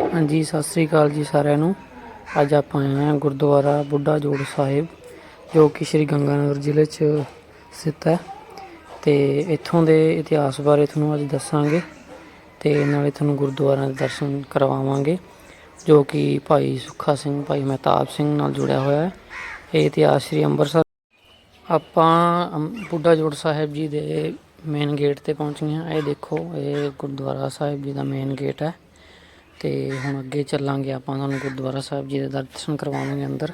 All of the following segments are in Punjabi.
ਹਾਂਜੀ, ਸਤਿ ਸ੍ਰੀ ਅਕਾਲ ਜੀ ਸਾਰਿਆਂ ਨੂੰ। ਅੱਜ ਆਪਾਂ ਆਏ ਹਾਂ ਗੁਰਦੁਆਰਾ ਬੁੱਢਾ ਜੋੜ ਸਾਹਿਬ, ਜੋ ਕਿ ਸ਼੍ਰੀ ਗੰਗਾਨਗਰ ਜ਼ਿਲ੍ਹੇ 'ਚ ਸਥਿਤ ਹੈ। ਤੇ ਇੱਥੋਂ ਦੇ ਇਤਿਹਾਸ ਬਾਰੇ ਤੁਹਾਨੂੰ ਅੱਜ ਦੱਸਾਂਗੇ ਤੇ ਨਾਲੇ ਤੁਹਾਨੂੰ ਗੁਰਦੁਆਰਾ ਦੇ ਦਰਸ਼ਨ ਕਰਵਾਵਾਂਗੇ, ਜੋ ਕਿ ਭਾਈ ਸੁੱਖਾ ਸਿੰਘ, ਭਾਈ ਮਹਿਤਾਬ ਸਿੰਘ ਨਾਲ ਜੁੜਿਆ ਹੋਇਆ ਹੈ। ਇਹ ਇਤਿਹਾਸ ਸ਼੍ਰੀ ਅੰਮ੍ਰਿਤਸਰ ਆਪਾਂ ਅੰਮ- ਬੁੱਢਾ ਜੋੜ ਸਾਹਿਬ ਜੀ ਦੇ ਮੇਨ ਗੇਟ ਤੇ ਪਹੁੰਚ ਗਏ ਹਾਂ। ਇਹ ਦੇਖੋ, ਇਹ ਗੁਰਦੁਆਰਾ ਸਾਹਿਬ ਜੀ ਦਾ ਮੇਨ ਗੇਟ ਹੈ। ਤੇ ਹੁਣ ਅੱਗੇ ਚੱਲਾਂਗੇ ਆਪਾਂ ਤੁਹਾਨੂੰ ਗੁਰਦੁਆਰਾ ਸਾਹਿਬ ਜੀ ਦੇ ਦਰਸ਼ਨ ਕਰਵਾਵਾਂਗੇ ਅੰਦਰ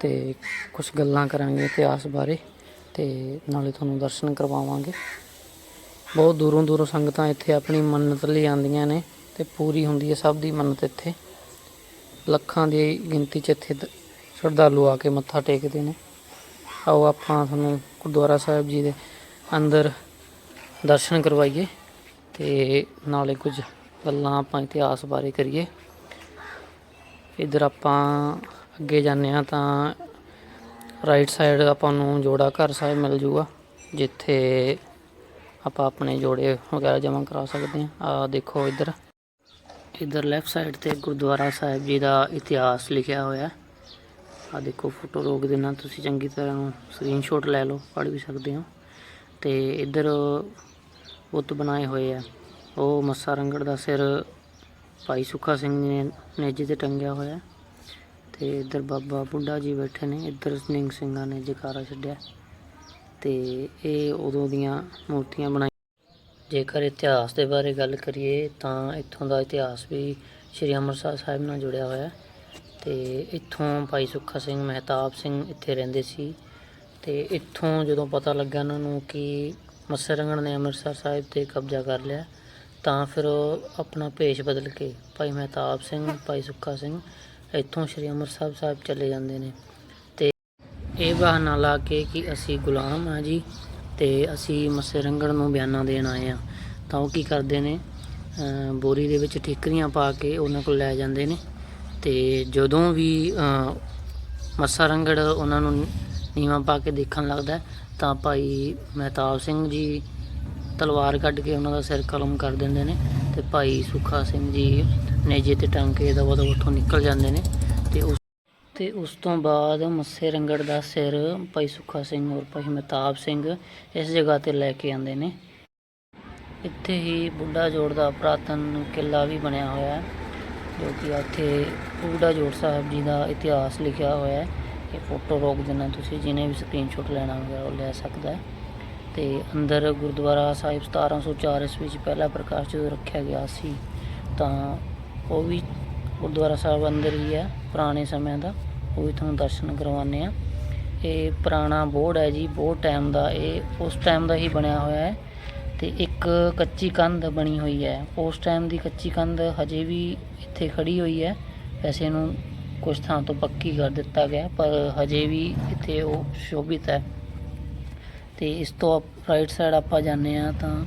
ਤੇ ਕੁਝ ਗੱਲਾਂ ਕਰਾਂਗੇ ਇਤਿਹਾਸ ਬਾਰੇ ਤੇ ਨਾਲੇ ਤੁਹਾਨੂੰ ਦਰਸ਼ਨ ਕਰਵਾਵਾਂਗੇ। ਬਹੁਤ ਦੂਰੋਂ ਦੂਰੋਂ ਸੰਗਤਾਂ ਇੱਥੇ ਆਪਣੀ ਮੰਨਤ ਲਈ ਆਉਂਦੀਆਂ ਨੇ ਤੇ ਪੂਰੀ ਹੁੰਦੀ ਹੈ ਸਭ ਦੀ ਮੰਨਤ ਇੱਥੇ। ਲੱਖਾਂ ਦੀ ਗਿਣਤੀ 'ਚ ਇੱਥੇ ਸ਼ਰਧਾਲੂ ਆ ਕੇ ਮੱਥਾ ਟੇਕਦੇ ਨੇ। ਆਓ ਆਪਾਂ ਤੁਹਾਨੂੰ ਗੁਰਦੁਆਰਾ ਸਾਹਿਬ ਜੀ ਦੇ ਅੰਦਰ ਦਰਸ਼ਨ ਕਰਵਾਈਏ ਤੇ ਨਾਲੇ ਕੁਝ ਗੱਲਾਂ ਆਪਾਂ ਇਤਿਹਾਸ ਬਾਰੇ ਕਰੀਏ। ਇਧਰ ਆਪਾਂ ਅੱਗੇ ਜਾਂਦੇ ਆ ਤਾਂ ਰਾਈਟ ਸਾਈਡ ਆਪਾਂ ਨੂੰ ਜੋੜਾ ਘਰ ਸਾਹਿਬ ਮਿਲ ਜੂਗਾ, ਜਿੱਥੇ ਆਪਾਂ ਆਪਣੇ ਜੋੜੇ ਵਗੈਰਾ ਜਮ੍ਹਾਂ ਕਰਾ ਸਕਦੇ ਆ ਆ ਦੇਖੋ ਇਧਰ। ਇਧਰ ਲੈਫਟ ਸਾਈਡ ਤੇ ਗੁਰਦੁਆਰਾ ਸਾਹਿਬ ਜੀ ਦਾ ਇਤਿਹਾਸ ਲਿਖਿਆ ਹੋਇਆ। ਆ ਦੇਖੋ ਫੋਟੋ ਰੋਕ ਦੇਣਾ, ਤੁਸੀਂ ਚੰਗੀ ਤਰ੍ਹਾਂ ਨੂੰ ਸਕਰੀਨਸ਼ਾਟ ਲੈ ਲਓ, ਪੜ੍ਹ ਵੀ ਸਕਦੇ ਹੋ। ਤੇ ਇਧਰ ਬੁੱਤ ਬਣਾਏ ਹੋਏ ਆ। ਉਹ ਮੱਸਾ ਰੰਗੜ ਦਾ ਸਿਰ ਭਾਈ ਸੁੱਖਾ ਸਿੰਘ ਨੇ ਨੇਜੇ ਤੇ ਟੰਗਿਆ ਹੋਇਆ ਤੇ ਇੱਧਰ ਬਾਬਾ ਬੁੱਢਾ ਜੀ ਬੈਠੇ ਨੇ, ਇੱਧਰ ਨਿੰਗ ਸਿੰਘਾਂ ਨੇ ਜਕਾਰਾ ਛੱਡਿਆ ਤੇ ਇਹ ਉਦੋਂ ਦੀਆਂ ਮੂਰਤੀਆਂ ਬਣਾਈ ਜੇਕਰ ਇਤਿਹਾਸ ਦੇ ਬਾਰੇ ਗੱਲ ਕਰੀਏ ਤਾਂ ਇੱਥੋਂ ਦਾ ਇਤਿਹਾਸ ਵੀ ਸ਼੍ਰੀ ਅੰਮ੍ਰਿਤਸਰ ਸਾਹਿਬ ਨਾਲ ਜੁੜਿਆ ਹੋਇਆ ਹੈ ਤੇ ਇੱਥੋਂ ਭਾਈ ਸੁੱਖਾ ਸਿੰਘ ਮਹਿਤਾਬ ਸਿੰਘ ਇੱਥੇ ਰਹਿੰਦੇ ਸੀ ਤੇ ਇੱਥੋਂ ਜਦੋਂ ਪਤਾ ਲੱਗਾ ਉਹਨਾਂ ਨੂੰ ਕਿ ਮੱਸੇ ਰੰਗੜ ਨੇ ਅੰਮ੍ਰਿਤਸਰ ਸਾਹਿਬ ਤੇ ਕਬਜ਼ਾ ਕਰ ਲਿਆ ਤਾਂ ਫਿਰ ਆਪਣਾ ਭੇਸ਼ ਬਦਲ ਕੇ ਭਾਈ ਮਹਿਤਾਬ ਸਿੰਘ, ਭਾਈ ਸੁੱਖਾ ਸਿੰਘ ਇੱਥੋਂ ਸ਼੍ਰੀ ਅੰਮ੍ਰਿਤਸਰ ਸਾਹਿਬ ਚਲੇ ਜਾਂਦੇ ਨੇ। ਤੇ ਇਹ ਬਹਾਨਾ ਲਾ ਕੇ ਕਿ ਅਸੀਂ ਗੁਲਾਮ ਆ ਜੀ ਤੇ ਅਸੀਂ ਮੱਸੇ ਰੰਗੜ ਨੂੰ ਬਿਆਨਾਂ ਦੇਣ ਆਏ ਆ ਤਾਂ ਉਹ ਕੀ ਕਰਦੇ ਨੇ ਬੋਰੀ ਦੇ ਵਿੱਚ ਠੀਕਰੀਆਂ ਪਾ ਕੇ ਉਹਨਾਂ ਕੋਲ ਲੈ ਜਾਂਦੇ ਨੇ ਤੇ ਜਦੋਂ ਵੀ ਮੱਸਾ ਰੰਗੜ ਉਹਨਾਂ ਨੂੰ ਨੀਵਾਂ ਪਾ ਕੇ ਦੇਖਣ ਲੱਗਦਾ ਤਾਂ ਭਾਈ ਮਹਿਤਾਬ ਸਿੰਘ ਜੀ ਤਲਵਾਰ ਕੱਢ ਕੇ ਉਹਨਾਂ ਦਾ ਸਿਰ ਕਲਮ ਕਰ ਦਿੰਦੇ ਨੇ ਤੇ ਭਾਈ ਸੁੱਖਾ ਸਿੰਘ ਜੀ ਨੇਜੇ ਤੇ ਟੰਗ ਕੇ ਦਵਾ ਦਵਾ ਉੱਥੋਂ ਨਿਕਲ ਜਾਂਦੇ ਨੇ ਤੇ ਉਸ ਤੇ ਉਸ ਤੋਂ ਬਾਅਦ ਮੱਸੇ ਰੰਗੜ ਦਾ ਸਿਰ ਭਾਈ ਸੁੱਖਾ ਸਿੰਘ ਔਰ ਭਾਈ ਮਹਿਤਾਬ ਸਿੰਘ ਇਸ ਜਗ੍ਹਾ ਤੇ ਲੈ ਕੇ ਆਉਂਦੇ ਨੇ। ਇੱਥੇ ਹੀ ਬੁੱਢਾ ਜੋੜ ਦਾ ਪ੍ਰਾਤਨ ਕਿਲਾ ਵੀ ਬਣਿਆ ਹੋਇਆ ਹੈ, ਜੋ ਕਿ ਇੱਥੇ ਬੁੱਢਾ ਜੋੜ ਸਾਹਿਬ ਜੀ ਦਾ ਇਤਿਹਾਸ ਲਿਖਿਆ ਹੋਇਆ ਹੈ। ਇਹ ਫੋਟੋ ਰੋਕ ਦੇਣਾ ਤੁਸੀਂ ਜਿਹਨੇ ਵੀ ਸਕਰੀਨਸ਼ਾਟ ਲੈਣਾ ਹੋਵੇ ਉਹ ਲੈ ਸਕਦਾ ਹੈ। ਤੇ ਅੰਦਰ ਗੁਰਦੁਆਰਾ ਸਾਹਿਬ 1704 ਈਸਵੀ ਵਿੱਚ ਪਹਿਲਾ ਪ੍ਰਕਾਸ਼ ਜਦੋਂ ਰੱਖਿਆ ਗਿਆ ਸੀ, ਤਾਂ ਉਹ ਵੀ ਗੁਰਦੁਆਰਾ ਸਾਹਿਬ ਅੰਦਰ ਹੀ ਹੈ, ਪੁਰਾਣੇ ਸਮਿਆਂ ਦਾ। ਉਹ ਵੀ ਤੁਹਾਨੂੰ ਦਰਸ਼ਨ ਕਰਵਾਉਂਦੇ ਆ ਇਹ ਪੁਰਾਣਾ ਬੋਰਡ ਹੈ ਜੀ, ਬਹੁਤ ਟਾਈਮ ਦਾ। ਇਹ ਉਸ ਟਾਈਮ ਦਾ ਹੀ ਬਣਿਆ ਹੋਇਆ ਹੈ ਤੇ ਇੱਕ ਕੱਚੀ ਕੰਧ ਬਣੀ ਹੋਈ ਹੈ। ਉਸ ਟਾਈਮ ਦੀ ਕੱਚੀ ਕੰਧ ਹਜੇ ਵੀ ਇੱਥੇ ਖੜੀ ਹੋਈ ਹੈ। ਵੈਸੇ ਇਹਨੂੰ ਕੁਝ ਥਾਂ ਤੋਂ ਪੱਕੀ ਕਰ ਦਿੱਤਾ ਗਿਆ, ਪਰ ਹਜੇ ਵੀ ਇੱਥੇ ਉਹ ਸ਼ੋਭਿਤ ਹੈ। ਤੇ ਇਸ ਤੋਂ ਰਾਈਟ ਸਾਈਡ ਆਪਾਂ ਜਾਂਦੇ ਆ ਤਾਂ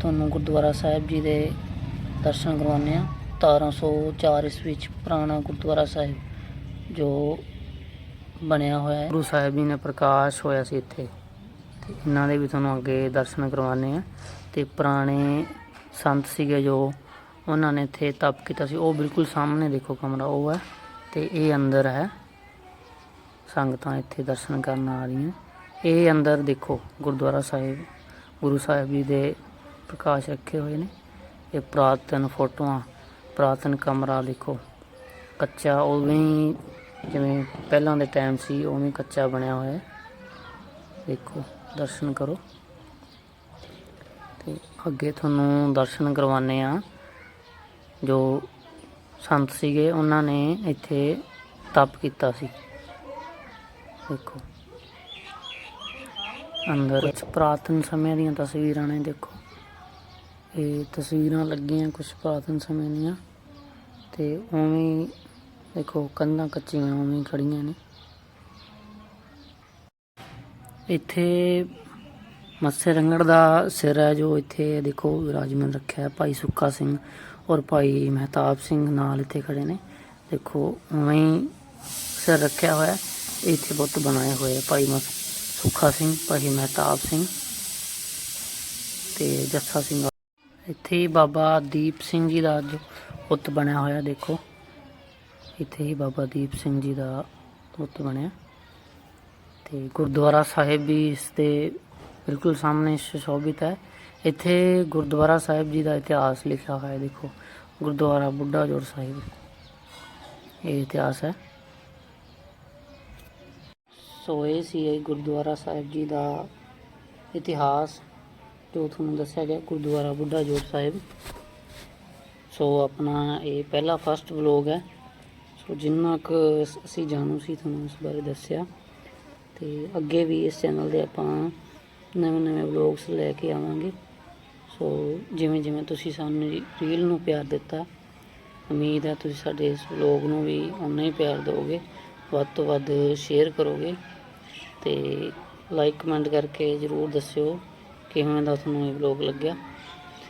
ਤੁਹਾਨੂੰ ਗੁਰਦੁਆਰਾ ਸਾਹਿਬ ਜੀ ਦੇ ਦਰਸ਼ਨ ਕਰਵਾਉਂਦੇ ਆ 1704 ਈਸਵੀ ਵਿੱਚ ਪੁਰਾਣਾ ਗੁਰਦੁਆਰਾ ਸਾਹਿਬ ਜੋ ਬਣਿਆ ਹੋਇਆ ਹੈ। ਗੁਰੂ ਸਾਹਿਬ ਜੀ ਨੇ ਪ੍ਰਕਾਸ਼ ਹੋਇਆ ਸੀ ਇੱਥੇ। ਤੇ ਇਹਨਾਂ ਦੇ ਵੀ ਤੁਹਾਨੂੰ ਅੱਗੇ ਦਰਸ਼ਨ ਕਰਵਾਉਂਦੇ ਆ ਤੇ ਪੁਰਾਣੇ ਸੰਤ ਸੀਗੇ ਜੋ, ਉਹਨਾਂ ਨੇ ਇੱਥੇ ਤਪ ਕੀਤਾ ਸੀ। ਉਹ ਬਿਲਕੁਲ ਸਾਹਮਣੇ ਦੇਖੋ ਕਮਰਾ ਉਹ ਹੈ ਤੇ ਇਹ ਅੰਦਰ ਹੈ। ਸੰਗਤਾਂ ਇੱਥੇ ਦਰਸ਼ਨ ਕਰਨ ਆ ਰਹੀਆਂ। ਇਹ ਅੰਦਰ ਦੇਖੋ, ਗੁਰਦੁਆਰਾ ਸਾਹਿਬ, ਗੁਰੂ ਸਾਹਿਬ ਜੀ ਦੇ ਪ੍ਰਕਾਸ਼ ਰੱਖੇ ਹੋਏ ਨੇ। ਇਹ ਪ੍ਰਾਤਨ ਫੋਟੋਆਂ, ਪ੍ਰਾਤਨ ਕਮਰਾ ਦੇਖੋ। ਕੱਚਾ ਉਵੇਂ ਜਿਵੇਂ ਪਹਿਲਾਂ ਦੇ ਟਾਈਮ ਸੀ, ਉਵੇਂ ਕੱਚਾ ਬਣਿਆ ਹੋਇਆ ਹੈ। ਦੇਖੋ, ਦਰਸ਼ਨ ਕਰੋ। ਤੇ ਅੱਗੇ ਤੁਹਾਨੂੰ ਦਰਸ਼ਨ ਕਰਵਾਉਂਦੇ ਆ ਜੋ ਸੰਤ ਸੀਗੇ, ਉਹਨਾਂ ਨੇ ਇੱਥੇ ਤਪ ਕੀਤਾ ਸੀ। ਦੇਖੋ। ਅੰਦਰ। ਕੁਝ ਪ੍ਰਾਤਨ ਸਮੇਂ ਦੀਆਂ ਤਸਵੀਰਾਂ ਨੇ ਦੇਖੋ। ਇਹ ਤਸਵੀਰਾਂ ਲੱਗੀਆਂ ਕੁਝ ਪ੍ਰਾਤਨ ਸਮੇਂ ਦੀਆਂ। ਤੇ ਉਵੇਂ ਦੇਖੋ, ਕੰਧਾਂ ਕੱਚੀਆਂ ਉਵੇਂ ਹੀ ਖੜੀਆਂ ਨੇ। ਇੱਥੇ ਮੱਸੇ ਰੰਗੜ ਦਾ ਸਿਰ ਹੈ, ਜੋ ਇੱਥੇ ਦੇਖੋ ਵਿਰਾਜਮਾਨ ਰੱਖਿਆ ਹੈ। ਭਾਈ ਸੁੱਖਾ ਸਿੰਘ ਔਰ ਭਾਈ ਮਹਿਤਾਬ ਸਿੰਘ ਨਾਲ ਇੱਥੇ ਖੜੇ ਨੇ। ਦੇਖੋ, ਉਵੇਂ ਹੀ ਸਿਰ ਰੱਖਿਆ ਹੋਇਆ ਹੈ। ਇੱਥੇ ਬੁੱਤ ਬਣਾਏ ਹੋਏ ਭਾਈ ਮਸ ਸੁੱਖਾ ਸਿੰਘ ਭਾਈ ਮਹਿਤਾਬ ਸਿੰਘ ਤੇ ਜੱਸਾ ਸਿੰਘ ਇੱਥੇ ਹੀ ਬਾਬਾ ਦੀਪ ਸਿੰਘ ਜੀ ਦਾ ਜੋ ਬੁੱਤ ਬਣਿਆ ਹੋਇਆ, ਦੇਖੋ। ਇੱਥੇ ਹੀ ਬਾਬਾ ਦੀਪ ਸਿੰਘ ਜੀ ਦਾ ਬੁੱਤ ਬਣਿਆ। ਤੇ ਗੁਰਦੁਆਰਾ ਸਾਹਿਬ ਵੀ ਇਸ ਦੇ ਬਿਲਕੁਲ ਸਾਹਮਣੇ ਸੁਸ਼ੋਭਿਤ ਹੈ। ਇੱਥੇ ਗੁਰਦੁਆਰਾ ਸਾਹਿਬ ਜੀ ਦਾ ਇਤਿਹਾਸ ਲਿਖਿਆ ਹੋਇਆ ਹੈ, ਦੇਖੋ। ਗੁਰਦੁਆਰਾ ਬੁੱਢਾ ਜੋੜ ਸਾਹਿਬ। ਇਹ ਇਤਿਹਾਸ ਹੈ। ਸੋ ਇਹ ਸੀ ਇਹ ਗੁਰਦੁਆਰਾ ਸਾਹਿਬ ਜੀ ਦਾ ਇਤਿਹਾਸ, ਜੋ ਤੁਹਾਨੂੰ ਦੱਸਿਆ ਗਿਆ, ਗੁਰਦੁਆਰਾ ਬੁੱਢਾ ਜੋੜ ਸਾਹਿਬ। ਸੋ ਆਪਣਾ ਇਹ ਪਹਿਲਾ ਫਸਟ ਵਲੋਗ ਹੈ। ਸੋ ਜਿੰਨਾ ਕੁ ਅਸੀਂ ਜਾਣੂ ਸੀ, ਤੁਹਾਨੂੰ ਇਸ ਬਾਰੇ ਦੱਸਿਆ। ਤੇ ਅੱਗੇ ਵੀ ਇਸ ਚੈਨਲ ਦੇ ਆਪਾਂ ਨਵੇਂ ਨਵੇਂ ਵਲੋਗਸ ਲੈ ਕੇ ਆਵਾਂਗੇ। ਸੋ ਜਿਵੇਂ ਜਿਵੇਂ ਤੁਸੀਂ ਸਾਨੂੰ ਰੀਲ ਨੂੰ ਪਿਆਰ ਦਿੱਤਾ, ਉਮੀਦ ਹੈ ਤੁਸੀਂ ਸਾਡੇ ਇਸ ਵਲੋਗ ਨੂੰ ਵੀ ਉਨਾ ਹੀ ਪਿਆਰ ਦਿਓਗੇ। ਵੱਧ ਤੋਂ ਵੱਧ ਸ਼ੇਅਰ ਕਰੋਗੇ ਤੇ ਲਾਈਕ ਕਮੈਂਟ ਕਰਕੇ ਜਰੂਰ ਦੱਸਿਓ ਕਿਵੇਂ ਦਾ ਤੁਹਾਨੂੰ ਇਹ ਵਲੋਗ ਲੱਗਿਆ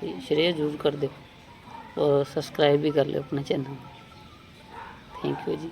ਤੇ ਸ਼ੇਅਰ ਜ਼ਰੂਰ ਕਰ ਦਿਓ ਔਰ ਸਬਸਕ੍ਰਾਈਬ ਵੀ ਕਰ ਲਿਓ ਆਪਣੇ ਚੈਨਲ ਥੈਂਕ ਯੂ ਜੀ।